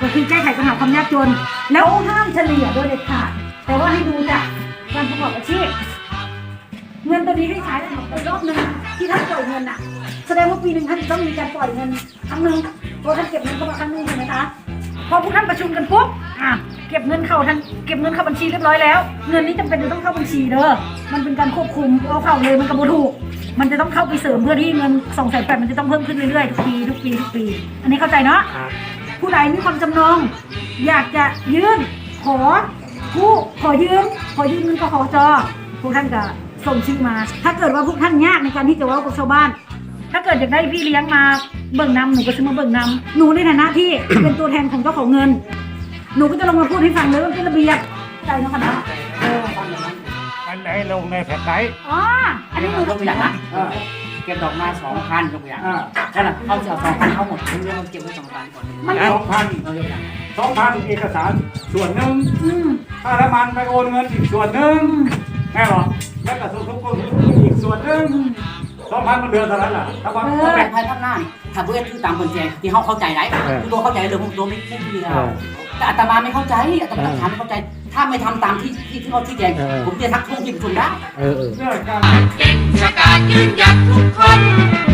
ก็คือแก้ไขปัญหาความยากจน แล้วห้ามเฉลี่ยโดยเด็ดขาดแต่ว่าให้ดูจากการประกอบอาชีพเงินตัวนี้ให้ใช้ในรอบหนึ่งที่ท่านปล่อยเงินอะ แสดงว่าปีหนึ่งท่านจะต้องมีการปล่อยเงินครั้งหนึ่งเพราะท่านเก็บเงินเข้ามาครั้งหนึ่งใช่ไหมคะพอพวกท่านประชุมกันปุ๊บอะเก็บเงินเข้าท่านเก็บเงินเข้าบัญชีเรียบร้อยแล้ว เงินนี้จำเป็นจะต้องเข้าบัญชีเด้อมันเป็นการควบคุมเอาเข้าเลยมันกระโบถูก มันจะต้องเข้าไปเสริมเพื่อที่เงินสองแสนแปดมันจะต้องเพิ่มขึ้นเรื่อยๆทุกปีทุกปีทุกปี อันนี้เข้าใจเนาะ ผู้ใดมีความจำนง อยากจะยื่นขอผู้ขอยืมขอยืมเงินกขอจพวกท่านก็ส่งชื่อมา ถ้าเกิดว่าพวกท่านยากในการที่จะเว่ากับชาวบ้าน ถ้าเกิดอยากได้พี่เลี้ยงมาเบิ่งนำหนูก็จะมาเบิ่งนำหนูในฐานะที่ เป็นตัวแทนของเจ้าของเงิน หนูก็จะลงมาพูดให้ฟังเลยว่าเป็นระเบียบใจเนาะคะนะเอออันไหนลงในแผ่นไหนอ๋ออันนี้หนูยกตัวอย่างนะอ่า เก็บดอกมาสองพันยกตัวอย่างอ่า นั่นแหละเขาจะเอาสองพันเขาหมดเรื่องเขาเก็บไว้สองพันก่อนมันสองพันเรายกตัวอย่างสองพันเอกสารส่วนหนึ่งอืมค่าน้ำมันไปโอนเงินอีกส่วนหนึ่งแม่หรอแล้วก็ทุกทุกคนอีกส่วนหนึ่ง สองพันมันเดือนเท่านั้นแหละถ้าว่าเขาแบ่งภายภาคหน้านี่ถ้าเพื่อนคือตามคนแจงที่เขาเข้าใจได้คือตัวเข้าใจเลยผมตัวไม่ไม่เดียวแต่อาตมาไม่เข้าใจอาตมาต้องถามไม่เข้าใจ ถ้าไม่ทำตามที่ที่ที่เขาชี้แจงผมจะทักท้วงที่ประชุมได้เออเรื่องการเก่งชะกาจยืนหยัดทุกคนน้